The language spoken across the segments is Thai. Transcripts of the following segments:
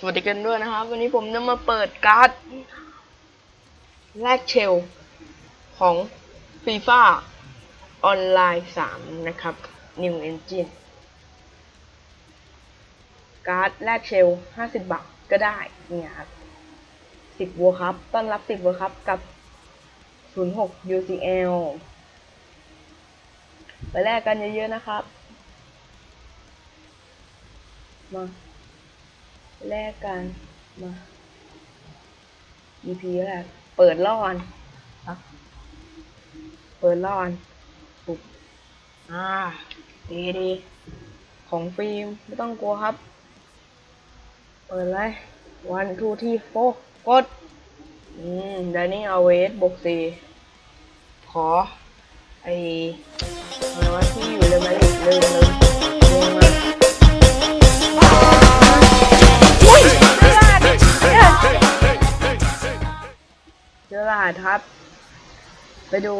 สวัสดีกันด้วยนะครับ วันนี้ผมจะมาเปิดการ์ดแลกเชลของ FIFA ออนไลน์ 3 นะครับ New Engine การ์ดแลกเชล 50 บาทก็ได้ เนี่ยครับ 10วัวครับ ต้อนรับ 10วัวครับ กับ 06 UCL ไปแลกกันเยอะๆนะครับ มา แลกกันมา EP แรกเปิดล่อนครับเปิดล่อนปุ๊บอ่า ดีดีของฟิล์มไม่ต้องกลัวครับ เปิดเลยวันทูที่โฟกด อืมไดนี่เอาเวสบวกสี่ขอ ไออะไรวะที่อยู่เลยมาลิดลืมลืม เจอราดครับ ไปดู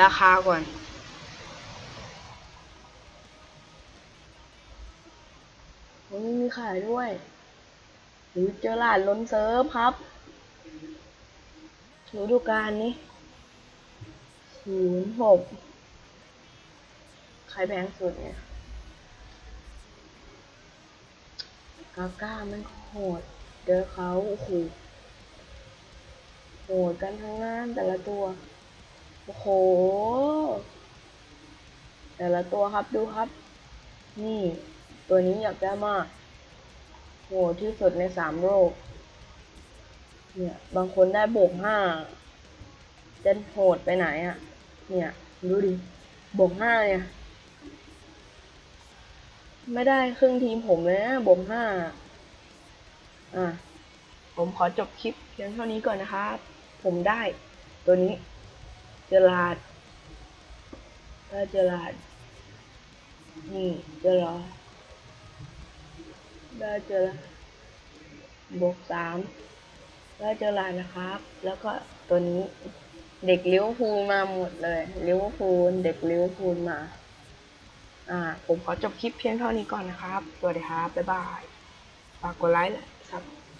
ราคาก่อน มันมีขายด้วย หรือเจอราดล้นเซิร์ฟครับฤดูกาลนี้ศูนย์หกใครแพงสุดเนี่ยกาก้ามันโหด เจอเขาโอ้โห โหดกันทั้งนั้นแต่ละตัว โอ้โห แต่ละตัวครับดูครับ นี่ ตัวนี้อยากได้มาก โหดที่สุดในสามโลก เนี่ย บางคนได้บวกห้าจะโหดไปไหนอะ่ะเนี่ย ดูดิ บวกห้าเนี่ย ไม่ได้ครึ่งทีมผมเลยนะบวกห้าอะ ผมขอจบคลิปเพียงเท่านี้ก่อนนะครับ ผมได้ตัวนี้ เจอราดได้เจอราดนี่เจอราดได้เจอราดบวกสามได้เจอราดนะครับ แล้วก็ตัวนี้เด็กเลิเวพูลมาหมดเลยเลิเวพูลเด็กเลิเวพูลมา อ่า ผมขอจบคลิปเพียงเท่านี้ก่อนนะครับ สวัสดีครับ บ๊ายบาย ฝากกดไลค์และซับ